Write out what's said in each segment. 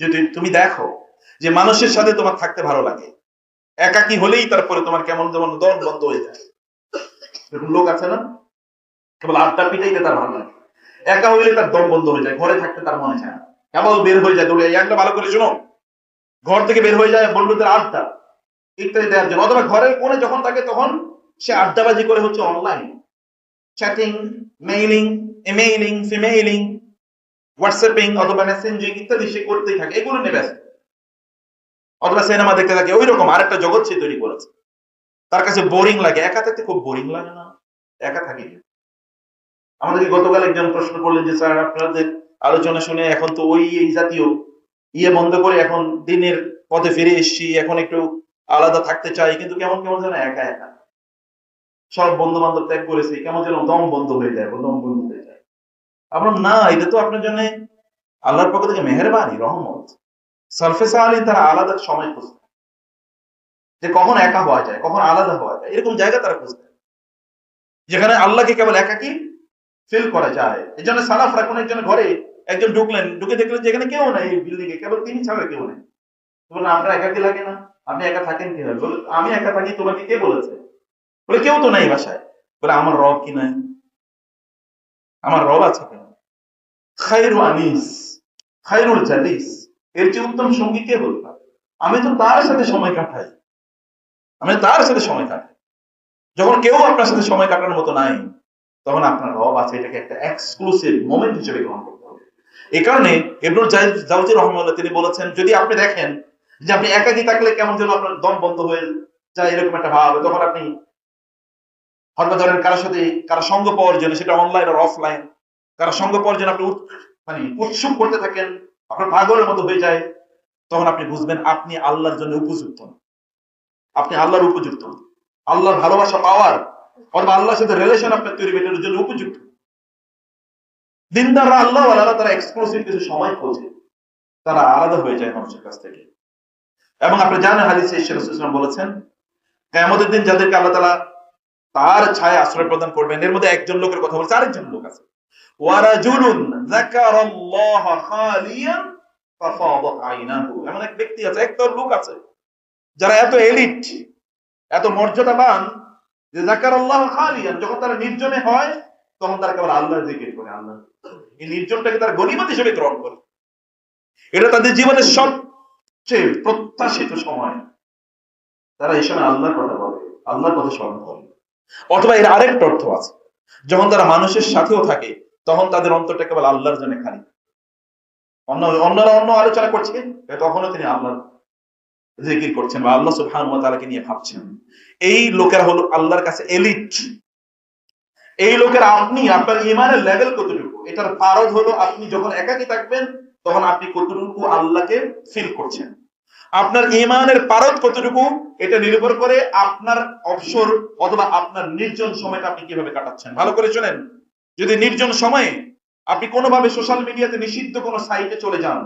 যদি তুমি দেখো যে মানুষের সাথে তোমার থাকতে ভালো লাগে। একাকি হলেই তারপরে তোমার কেমন যেমন দল বন্ধ হয়ে যায়। এরকম লোক আছে না? কেবল আড্ডা পিটাইতে তার ভালো লাগে। একা হইলে তার দম বন্ধ হয়ে যায়, ঘরে থাকতে তার মনে চায় না। কেবল বের হয়ে যায় দৌড়ে একটা ভালো করে শোনো। ঘর থেকে বের হয়ে যায় বন্ধুদের আড্ডা, ইত্যাদি দেওয়ার জন্য। অথবা ঘরের কোণে যখন থাকে তখন সে আড্ডাবাজি করে হচ্ছে online chatting mailing emailing femailing WhatsApping অথবা মেসেঞ্জিং ইত্যাদি সে করতেই থাকে, এগুলো নিয়ে ব্যস্ত। অথবা সিনেমা দেখতে থাকে ওই রকম আরেকটা জগৎ সে তৈরি করেছে। তার কাছে বোরিং লাগে। একা থাকতে খুব বোরিং লাগে না। একা থাকি আমাদেরকে গতকাল একজন প্রশ্ন করলেন যে, স্যার, আপনাদের আলোচনা শুনে এখন তো ওই, এই জাতীয় ইয়ে বন্ধ করে এখন দিনের পথে ফিরে এসেছি, এখন একটু আলাদা থাকতে চাই। কিন্তু কেমন কেমন যেন একা একা। সব বন্ধু বান্ধব ত্যাগ করেছি। কেমন যেন দম বন্ধ হয়ে যায়, দম বন্ধ হয়ে যায়। আমরা না, এটা তো আপনার জন্য আল্লাহর পক্ষ থেকে মেহরবানি, রহমত। সালফেসা আলী তারা আলাদা সময় খুঁজতেন। যে কখন একা হওয়া যায়, কখন আলাদা হওয়া যায়, এরকম জায়গা তারা খুঁজতেন। যেখানে আল্লাহকে কেবল একাকি ফিল করা যায়। এই জন্য সালাফরা কোন একজন ঘরে একজন ঢুকলেন, ঢুকে দেখলেন যে এখানে কেউ নাই বিল্ডিং এ, কেবল তিনি ছাড়া কেউ নেই। বললেন আপনার একাকি লাগে না? আপনি একা থাকেন বলে আমি একা থাকি, তোমাকে কে বলেছে? বলে, কেউ তো নাই বাসায়। বলে, আমার রব কি নাই? আমার রব আছে কেন? খাইরু আনিস খাইরুল জালিস। এর চেয়ে উত্তম সঙ্গী কে হল আমি তো তার সাথে সময় কাটাই। আমি তার সাথে সময় কাটাই। যখন কেউ আপনার সাথে সময় কাটানোর মতো নাই, তখন আপনার রব আছে, এটাকে একটা এক্সক্লুসিভ মোমেন্ট হিসেবে গ্রহণ করতে হবে। এই কারণে ইবনুল জাউজি রহমাল্লাহ তিনি বলেছেন, যদি আপনি দেখেন যে আপনি একাকি থাকলে কেমন যেন আপনার দম বন্ধ হয়ে যায়, এরকম একটা ভাব, তখন আপনি ধরেন কারোর সাথে, কারও সঙ্গ পাওয়ার জন্য, সেটা অনলাইন আর অফলাইন কারও সঙ্গ পাওয়ার জন্য আপনি মানে উৎসুক করতে থাকেন, আপনার পাগলের মতো হয়ে যায়, তখন আপনি বুঝবেন আপনি আল্লাহর জন্য উপযুক্ত আপনি আল্লাহর উপযুক্ত আল্লাহর ভালোবাসা পাওয়ার অথবা আল্লাহর সাথে রিলেশন আপনার তৈরি এটার জন্য উপযুক্ত দিনদাররা আল্লাহ আল্লাহ তারা এক্সক্লুসিভ কিছু সময় খোঁজে। তারা আলাদা হয়ে যায় মানুষের কাছ থেকে। এবং আপনি জানেন হাদিসে ঈশ্বর বলেছেন কেমতের দিন যাদেরকে আল্লাহ তালা তার ছায় আশ্রয় প্রদান করবেন। এর মধ্যে একজন লোকের কথা বলছে, আরেকজন লোক আছে। ওয়ারাজুলুন যাকারাল্লাহ খালিয়ান আইনাহু। এমন এক ব্যক্তি আছে লোক আছে, যারা এত এলিট, এত মর্যাদাবান যে জাকারাল্লাহ খালিয়ান, যখন তারা নির্জনে হয়, তখন তারা কেবল আল্লাহর জিকির করে আল্লাহ এই নির্জনটাকে তারা গনিমত হিসেবে গ্রহণ করে। এটা তাদের জীবনের সবচেয়ে প্রত্যাশিত সময়। তারা এই সময় আল্লাহর কথা বলে, আল্লাহর কথা স্মরণ করে। অথবা এর আরেকটা অর্থ আছে। যখন তারা মানুষের সাথেও থাকে, তখন তাদের অন্তরটা কেবল আল্লাহর জন্য খালি। অন্য, অন্যরা অন্য আলোচনা করছে তখনও তিনি আল্লাহর জিকির করছেন বা আল্লাহ সুবহানাহু ওয়া তাআলাকে নিয়ে ভাবছেন। এই লোকেরা হলো আল্লাহর কাছে এলিট। এই লোকেরা, আপনি, আপনার ইমানের লেভেল কতটুকু? এটার পারদ হলো আপনি যখন একাকী থাকবেন, তখন আপনি কতটুকু আল্লাহকে ফিল করছেন? আপনার ইমানের পারদ কতটুকু, এটা নির্ভর করে আপনার অবসর অথবা আপনার নির্জন সময়টা আপনি কীভাবে কাটাচ্ছেন। ভালো করে শোনেন। যদি নির্জন সময়ে আপনি কোনোভাবে সোশ্যাল মিডিয়াতে নিষিদ্ধ কোনো সাইটে চলে যান,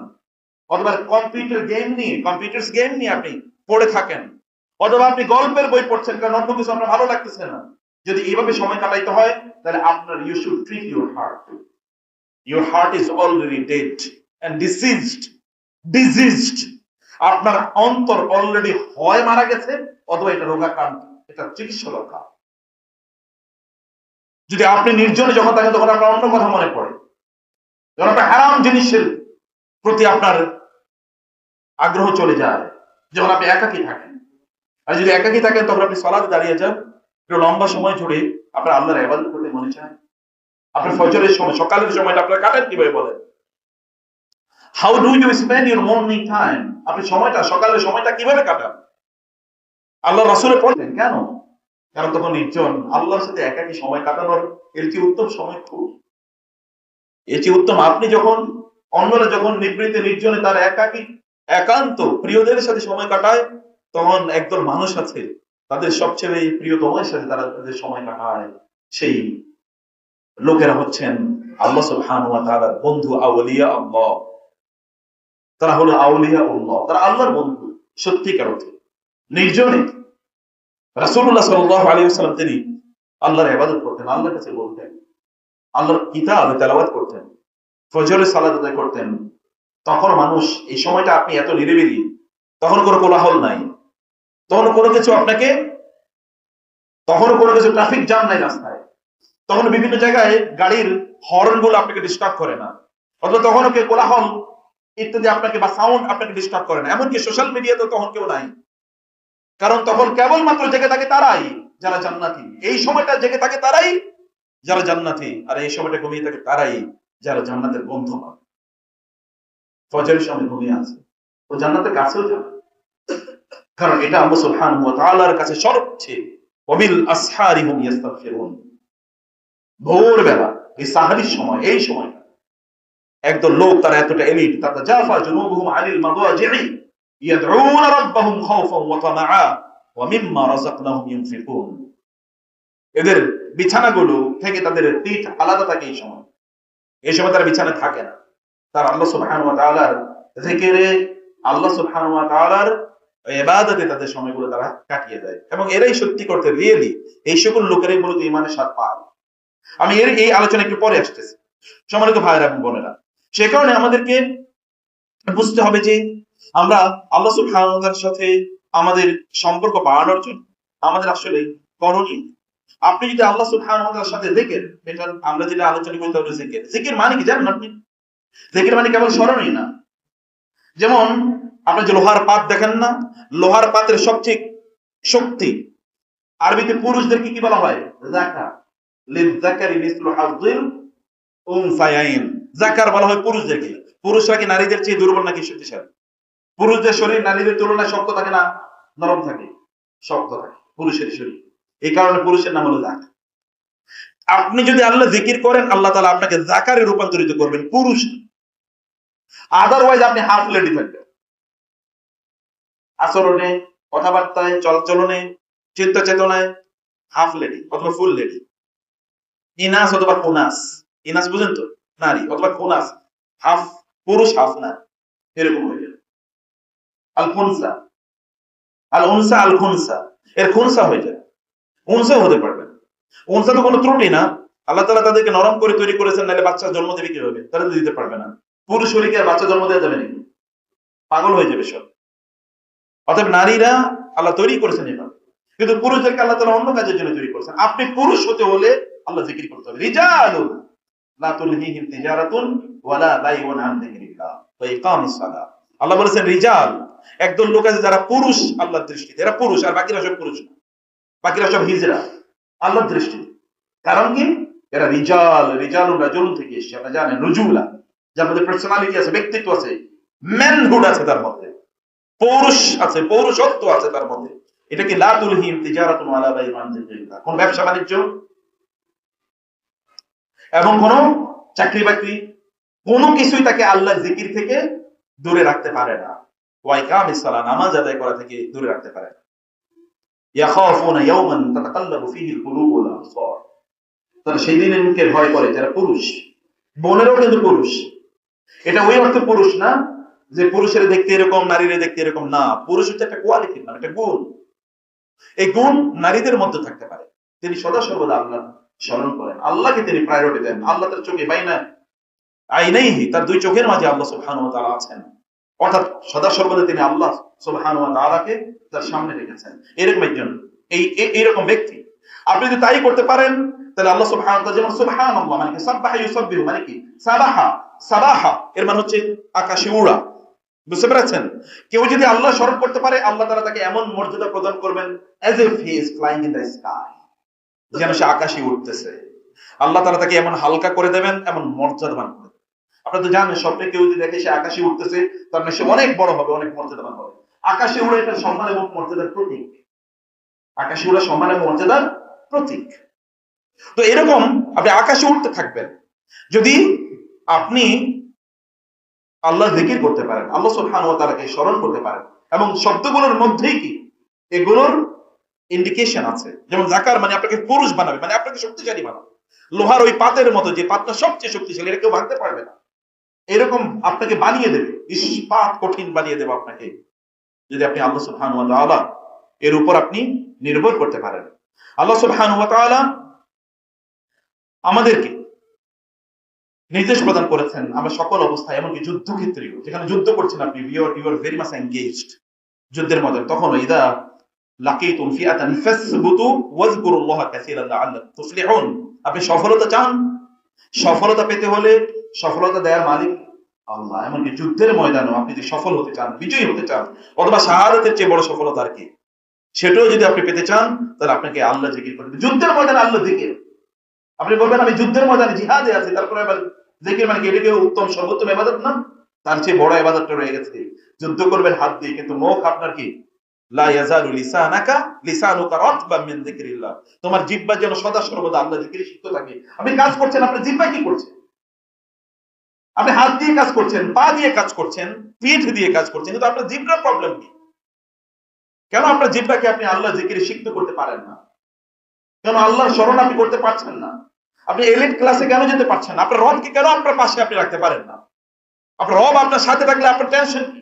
অথবা কম্পিউটার গেম নিয়ে কম্পিউটার গেম নিয়ে আপনি পড়ে থাকেন, অথবা আপনি গল্পের বই পড়ছেন, কারণ অন্য কিছু আপনার ভালো লাগতেছে না, যদি এইভাবে সময় কাটাইতে হয়, তাহলে আপনার you should treat your heart your heart is already dead and diseased diseased আপনার অন্তর অলরেডি হয় মারা গেছে, অথবা এটা রোগাক্রান্ত, এটা চিকিৎসা দরকার যদি আপনি নির্জনে যখন থাকেন, তখন আপনার অন্য কথা মনে পড়ে। যখন একটা হারাম জিনিসের প্রতি আপনার আগ্রহ চলে যায়, যখন আপনি একাকি থাকেন। আর যদি একাকি থাকেন, তখন আপনি সলাতে দাঁড়িয়ে যান। একটু লম্বা সময় ধরে আপনার আল্লাহর এবাদত করতে মনে চায়। আপনার ফজরের সময়, সকালের সময়টা আপনার কাটেন কীভাবে বলেন? How do you spend your morning time আপনি সময়টা সকালের সময়টা কীভাবে কাটান? আল্লাহ রাসুলে পড়লেন কেন? কারণ তখন নির্জন আল্লাহর সাথে একাকি সময় কাটানোর এর চেয়ে উত্তম সময় খুব এর চেয়ে উত্তম আপনি যখন অন্যরা যখন নিবৃত্তে, নির্জনে তার একাকি, একান্ত প্রিয়দের সাথে সময় কাটায়, তখন একদল মানুষ আছে, তাদের সবচেয়ে প্রিয়তমের সাথে তারা তাদের সময় কাটায়, সেই লোকেরা হচ্ছেন আল্লাহ সুবহানাহু ওয়া তাআলার বন্ধু, আউলিয়া আল্লাহ। তারা হলো আউলিয়া উল্লাহ। তারা আল্লাহর বন্ধু, সত্যিকার অর্থে। নির্জনে। রাসূলুল্লাহ সাল্লাল্লাহু আলাইহি ওয়াসাল্লাম তিনি আল্লাহর ইবাদত করতেন, আল্লাহর কাছে বলতেন, আল্লাহর কিতাব তেলাওয়াত করতেন, ফজরের সালাত আদায় করতেন। তখন মানুষ, এই সময়টা আপনি এত নিরিবিলি, তখন কোনো কোলাহল নাই। তখন কোনো কিছু আপনাকে, তখন কোনো কিছু ট্রাফিক জ্যাম নাই রাস্তায়। তখন বিভিন্ন জায়গায় গাড়ির হর্নগুলো আপনাকে ডিস্টার্ব করে না। অথবা তখন কেউ কোলাহল ইত্যাদি আপনাকে বা সাউন্ড আপনাকে ডিস্টার্ব করে না। এমনকি সোশ্যাল মিডিয়াতে তখন কেউ নাই। কারণ তখন কেবলমাত্র জেগে থাকে তারাই যারা জান্নাতি। এই সময়টা জেগে থাকে তারাই যারা জান্নাতি। আর এই সময়টা ঘুমিয়ে থাকে তারাই যারা জান্নাতের বন্ধু পাবে সময় ঘুমিয়ে আছে। জান্নাতের কাছেও যাবে। কারণ এটা আল্লাহ কাছে সবচেয়ে ওয়াবিল আসহারি হুম ইস্তাগফিরুন ভোরবেলা, এই সাহারির সময়, এই সময়টা। একদল লোক তারা এতটা এলিট তারা জাফা জুনুবুহুম আনিল মাদাজি'i ইয়াদউনা রাব্বাহুম খাওফান ওয়া তামাআ, ওয়া মিম্মা রাযাকনাহুম ইউনফিকুন এদের বিছানাগুলো থেকে তাদের পিঠ আলাদা থাকে এই সময়। এই সময় তারা বিছানায় থাকে না। তার আল্লাহ সুবহানাহু ওয়া তাআলার জিকিরে, আল্লাহ সুবহানাহু ওয়া তাআলার ইবাদতে তাদের সময়গুলো তারা কাটিয়ে দেয়। এবং এরাই সত্যি করতে রিয়েলি এই সকল লোকেরাই মূলত ইমানের স্বাদ পায়। আমি এর এই আলোচনা একটু পরে আসতেছি। সম্মানিত ভাইরা এবং বোনেরা সে কারণে আমাদেরকে বুঝতে হবে যে আমরা আল্লাহ সুবহানাহু সাথে আমাদের সম্পর্ক বাড়ানোর জন্য আমাদের আসলে করণীয়। আপনি যদি আল্লাহ সুবহানাহু ওয়া সাথে দেখেন, এটা আমরা যেটা আলোচনা করতে হবে জিকির। জিকির মানে কি জানেন আপনি? জিকির মানে কেবল স্মরণই না। যেমন আপনি যে লোহার পাত দেখেন না, লোহার পাতের সবচেয়ে শক্তি। আরবিতে পুরুষদেরকে কি বলা হয়? জাকা। লিযাকারি মিসলু হাযিল উনসায়াইন। জাকার বলা হয় পুরুষদেরকে পুরুষরা কি নারীদের চেয়ে দুর্বল নাকি শক্তিশালী? পুরুষদের শরীর নারীদের তুলনায় শক্ত থাকে না নরম থাকে? শক্ত থাকে, পুরুষের শরীর। এই কারণে পুরুষের নাম হলো জাকা আপনি যদি আল্লাহ জিকির করেন, আল্লাহ তাআলা আপনাকে জাকারে রূপান্তরিত করবেন, পুরুষ আদারওয়াইজ আপনি হাফ লেডি থাকবেন। আচরণে, কথাবার্তায়, চলচলনে চিন্তা চেতনায় হাফ লেডি অথবা ফুল লেডি ইনাস অথবা কোনাস ইনাস বুঝেন তো? নারী অথবা কোনাস, হাফ পুরুষ, হাফ না এরকম হয়ে যাবে। আল খুনসা আল উনসা আল খুনসা এর খুনসা হয়ে যায় উনসা হতে পারবে উনসা তো কোনো ত্রুটি না। আল্লাহ তালা তাদেরকে নরম করে তৈরি করেছেন, নাহলে বাচ্চা জন্ম দেবে কীভাবে? তারা তো দিতে পারবে না। পুরুষ শরীরকে আর বাচ্চা জন্ম দেওয়া যাবে নাকি? পাগল হয়ে যাবে সব। অতএব নারীরা আল্লাহ তৈরি করেছেন এভাবে কিন্তু পুরুষদেরকে আল্লাহ তালা অন্য কাজের জন্য তৈরি করেছেন। আপনি পুরুষ হতে হলে আল্লাহ জিকির করতে হবে। রিজালুন। লা আল্লাহ বলেছেন, রিজাল, একদল লোক আছে যারা পুরুষ আল্লাহর দৃষ্টিতে। এরা পুরুষ, আর বাকিরা সব পুরুষ বাকিরা সব হিজরা, আল্লাহর দৃষ্টিতে। কারণ কি? এরা রিজাল, রাজুলুন থেকে এসেছে। আপনারা জানেন রুজুলা যার মধ্যে পার্সোনালিটি আছে, ব্যক্তিত্ব আছে ম্যানহুড আছে তার মধ্যে। পৌরুষ আছে, পৌরুষত্ব আছে তার মধ্যে। এটা কি লা তুলহিম তিজারাতুন আন কোন ব্যবসা বাণিজ্য? এবং কোন চাকরি বাকরি, কোনো কিছুই তাকে আল্লাহ জিকির থেকে দূরে রাখতে পারে না। ওয়াইকাম নামাজ আদায় করা থেকে দূরে রাখতে পারে তারা সেই দিনকে ভয় করে যারা পুরুষ। বোনেরও কিন্তু পুরুষ। এটা ওই অর্থে পুরুষ না যে পুরুষের দেখতে এরকম, নারীরা দেখতে এরকম না। পুরুষ হচ্ছে একটা কোয়ালিটির নাম একটা গুণ। এই গুণ নারীদের মধ্যে থাকতে পারে। তিনি সদা সর্বদা আল্লাহ স্মরণ করেন। আল্লাহকে তিনি প্রায়োরিটি দেন। আল্লাহ তার চোখে পাই না আইনাইহি, তার দুই চোখের মাঝে আল্লাহ সুবহানাহু ওয়া তাআলা আছেন। অর্থাৎ সদা সর্বদা তিনি আল্লাহ সুবহানাহু ওয়া তাআলাকে তার সামনে রেখেছেন। এরকম একজন, এই, এই- এইরকম ব্যক্তি। আপনি যদি তাই করতে পারেন, তাহলে আল্লাহ সুবহানাহু ওয়া তাআলা যেমন মানে কি? সাব্বাহা ইউসাব্বিহু মানে কি? সাবাহা সাবাহা, এর মানে হচ্ছে আকাশে উড়া। বুঝতে পেরেছেন? কেউ যদি আল্লাহ স্মরণ করতে পারে, আল্লাহ তাআলা তাকে এমন মর্যাদা প্রদান করবেন as if he is flying in the sky যেন সে আকাশে উঠতেছে আল্লাহ তাআলা তাকে এমন হালকা করে দেবেন, এমন মর্যাদাবান করে। আপনারা তো জানেন, স্বপ্নে কেউ যদি দেখে সে আকাশে উঠতেছে তার মানে সে অনেক বড় হবে, অনেক মর্যাদাবান হবে। আকাশে উড়ে এটা সম্মান এবং মর্যাদার প্রতীক। আকাশে উড়া সম্মান এবং মর্যাদার প্রতীক। তো এরকম আপনি আকাশে উঠতে থাকবেন। যদি আপনি আল্লাহ জিকির করতে পারেন, আল্লাহ সুবহানাহু ওয়া তাআলাকে স্মরণ করতে পারেন, এবং শব্দগুলোর মধ্যেই কি? এগুলোর ইন্ডিকেশন আছে। যেমন জাকার মানে আপনাকে পুরুষ বানাবে মানে আপনাকে শক্তিশালী বানাবে। লোহার ওই পাতের মতো যে পাতটা সবচেয়ে শক্তিশালী, এটা কেউ ভাঙতে পারবে না। এরকম আপনাকে বানিয়ে দেবে ইস্পাত কঠিন বানিয়ে দেবে আপনাকে। যদি আপনি আল্লাহ তাআলা এর উপর আপনি নির্ভর করতে পারেন। আল্লাহ তাআলা আমাদেরকে নির্দেশ প্রদান করেছেন, আমরা সকল অবস্থায়, এমনকি যুদ্ধক্ষেত্রেও। যেখানে যুদ্ধ করছেন আপনি your your very much engaged যুদ্ধের মধ্যে তখন ইদা লাকিতুম ফিআতান ফাসবুতু ওয়াজকুরুল্লাহ কাসীরান লাআল্লাকুম তুফলিহুন। আপনি সফলতা চান? সফলতা পেতে হলে সফলতা মালিক আল্লাহ। যুদ্ধের আপনি যদি সফল হতে চান, বিজয়ী হতে চান, অথবা শাহাদাতের চেয়ে বড় সফলতা আর কি, সেটাও যদি আপনি পেতে চান, তাহলে আপনাকে আল্লাহ জিকির করতে যুদ্ধের ময়দানে আল্লাহ জিকির। আপনি বলবেন, আমি যুদ্ধের ময়দানে জিহাদে আছি। তারপরে আবার জিকির মানে কি উত্তম, সর্বোত্তম ইবাদত? না। তার চেয়ে বড় ইবাদতটা রয়ে গেছে। যুদ্ধ করবেন হাত দিয়ে, কিন্তু মুখ আপনার কি? তোমার জিব্বা যেন সদা সর্বদা আল্লাহ জিকিরে সিক্ত থাকে। আপনি কাজ করছেন, আপনার জিহ্বা কি করছে আপনি হাত দিয়ে কাজ করছেন, পা দিয়ে কাজ করছেন, পিঠ দিয়ে কাজ করছেন, কিন্তু আপনার জিহ্বার প্রবলেম কি? কেন আপনার জিহ্বাকে আপনি আল্লাহ জিকিরে সিক্ত করতে পারেন না? কেন আল্লাহর স্মরণ আপনি করতে পারছেন না? আপনি এলিট ক্লাসে কেন যেতে পারছেন আপনার রবকে কেন আপনার পাশে আপনি রাখতে পারেন না? আপনার রব আপনার সাথে থাকলে আপনার টেনশন কি?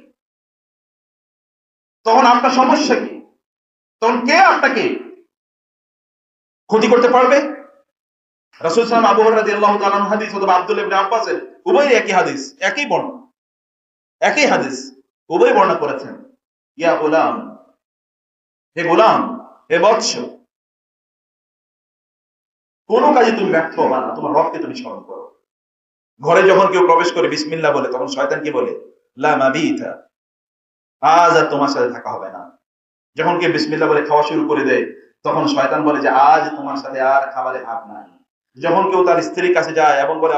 তখন আপনার সমস্যা কি? তখন কে আপনাকে ক্ষতি করতে পারবে? রাসূল সাল্লাল্লাহু আবু তাআলা আনহু হাদিস অথবা আব্দুল ইবনে আব্বাসের উভয় একই হাদিস, একই বর্ণনা, একই হাদিস উভয় বর্ণনা করেছেন। ইয়া গোলাম, হে গোলাম, হে বৎস, কোন কাজে তুমি ব্যর্থ হবা না, তোমার রবকে তুমি স্মরণ করো। ঘরে যখন কেউ প্রবেশ করে বিসমিল্লাহ বলে, তখন শয়তান কি বলে? লা আজ আর তোমার সাথে থাকা হবে না। যখন কেউ বিসমিল্লাহ বলে খাওয়া শুরু করে দেয়, তখন শয়তান বলে যে, আজ তোমার সাথে আর খাবারে হাত নাই। যখন কেউ তার স্ত্রীর কাছে যায় এবং বলে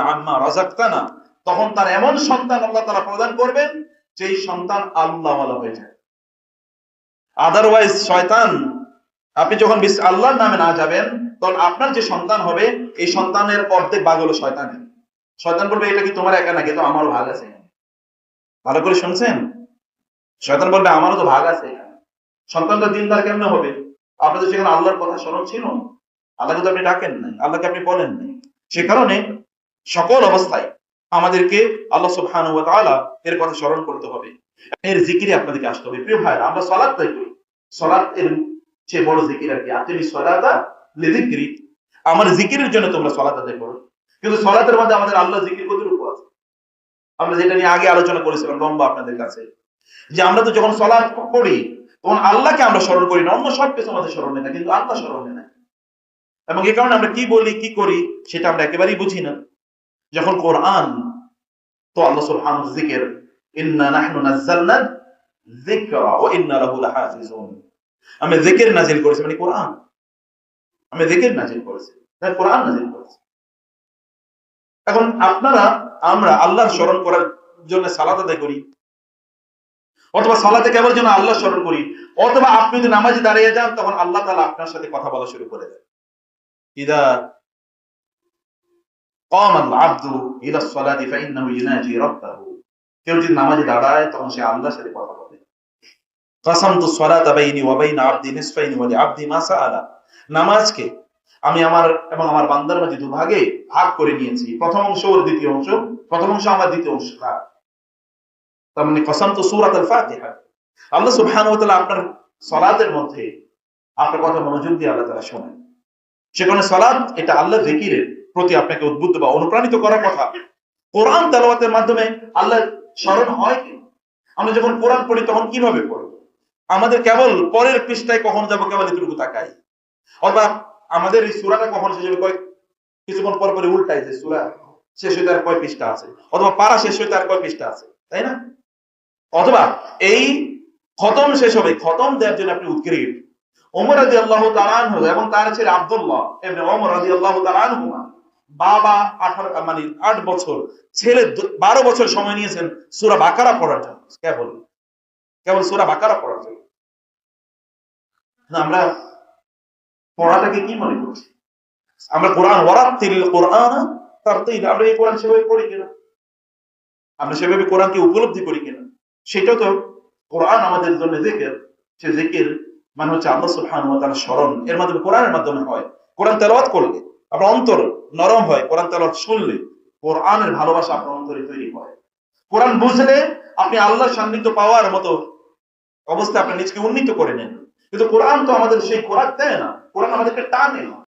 আম্মা রাযাকতানা, তখন তার এমন সন্তান আল্লাহ তাআলা প্রদান করবেন, যেই সন্তান আল্লাহওয়ালা হয়ে যায়। আদারওয়াইজ শয়তান, আপনি যখন আল্লাহর নামে না যাবেন, তখন আপনার যে সন্তান হবে, এই সন্তানের অর্ধেক ভাগ হলো শয়তানের। শয়তান বলবে, এটা কি তোমার একা নাকি? তো আমারও ভাগ আছে। ভালো করে শুনছেন? শয়তান বলবে, আমারও তো ভাগ আছে সন্তানটা দিনদার কেমনে হবে? আপনাদের সেখানে আল্লাহর কথা স্মরণ ছিল। আল্লাহকে তো আপনি ডাকেন নাই, আল্লাহকে আপনি বলেন নাই। সে কারণে সকল অবস্থায় আমাদেরকে আল্লাহ তাআলা এর কথা স্মরণ করতে হবে। এর জিকিরে আপনাদেরকে আসতে হবে। প্রিয় ভাইরা আমরা সালাত তাই করি সালাত এর চেয়ে বড় জিকির আর কি। আতিমি সালাতা লিযিকরি আমার জিকিরের জন্য তোমরা সালাত আদায় করো। কিন্তু সালাতের মধ্যে আমাদের আল্লাহ জিকির আমরা যেটা নিয়ে আগে আলোচনা করেছিলাম লম্বা আপনাদের কাছে, যে আমরা তো যখন সালাত করি তখন আল্লাহকে আমরা স্মরণ করি না, অন্য সব কিছু আমাদের স্মরণে না, কিন্তু আল্লাহ স্মরণে না। এবং এই কারণে আমরা কি বলি, কি করি, সেটা আমরা একেবারেই বুঝি না। যখন কোরআন, তো আল্লাহ সুবহানাহু জিকির, ইন্না নাহনু নাযালনা যিকরা ওয়া ইন্না লাহু লাহাফিজুন। আমি জিকির নাজিল করেছি মানে কোরআন। আমি জিকির নাজিল করেছি তাই কোরআন নাজিল করেছি। এখন আপনারা, আমরা আল্লাহর স্মরণ করার জন্য সালাদ আদায় করি। অথবা সালাতে কেবল যেন আল্লাহ স্মরণ করি। অথবা আপনি যদি নামাজে দাঁড়িয়ে যান, তখন আল্লাহ তালা আপনার সাথে কথা বলা শুরু করে দেয় ইদা কেউ যদি নামাজে দাঁড়ায়, তখন সে আল্লাহর সাথে কথা বলে। আব্দি নিসফাইনি আব্দি নামাজকে আমি আমার এবং আমার বান্দার মাঝে দুভাগে ভাগ করে নিয়েছি। প্রথম অংশ ওর দ্বিতীয় অংশ, প্রথম অংশ আমার দ্বিতীয় অংশ। তার তার মানে কসামতু সূরাত আল ফাতিহা। আল্লাহ সুবহানাহু ওয়া তাআলা আপনার সালাতের মধ্যে আপনার কথা মনোযোগ দিয়ে আল্লাহ তাআলা শোনেন। সেখানে সালাত, এটা আল্লাহ জিকিরের প্রতি আপনাকে উদ্বুদ্ধ বা অনুপ্রাণিত করার কথা। কোরআন তেলাওয়াতের মাধ্যমে আল্লাহ স্মরণ হয় কি? আমরা যখন কোরআন পড়ি তখন কীভাবে পড়ব? আমাদের কেবল পরের পৃষ্ঠায় কখন যাব কেবল এতটুকু তাকাই। অথবা আমাদের এই সুরাটা কখন শেষ হবে? কয়েক কিছুক্ষণ পর পরে উল্টাই যে সুরা শেষ হইতে আর কয় পৃষ্ঠা আছে? অথবা পারা শেষ হইতে আর কয় পৃষ্ঠা আছে? তাই না? অথবা এই খতম শেষ হবে, খতম দেওয়ার জন্য আপনি উৎকৃষ্ট ওমর আল্লাহ তালানহু এবং তার ছেলে এমনি ওমর আল্লাহ বাবা আঠারো মানে আট বছর, ছেলে বারো বছর সময় নিয়েছেন সুরা বাকারা পড়ার জন্য। কেবল কেবল সুরা বাকারা পড়ার জন্য। আমরা পড়াটাকে কি মনে করছি? আমরা কোরআন ওয়ারাত্তিল কোরআন তার আমরা এই কোরআন সেভাবে পড়ি কিনা? আমরা সেভাবে কোরআনকে উপলব্ধি করি কিনা? সেটাও তো কোরআন আমাদের জন্য জেকের। সে জেকের মানে হচ্ছে আল্লাহ ওয়া তাআলার স্মরণ। এর মাধ্যমে কোরআনের মাধ্যমে হয়। কোরআন তেলাওয়াত করলে আপনার অন্তর নরম হয়, কোরআন তেলাওয়াত শুনলে কোরআনের ভালোবাসা আপনার অন্তরে তৈরি হয়। কোরআন বুঝলে আপনি আল্লাহর সান্নিধ্য পাওয়ার মতো অবস্থা আপনি নিজকে উন্নীত করে নেন। কিন্তু কোরআন তো আমাদের সেই কোরআন দেয় না। কোরআন আমাদেরকে টানে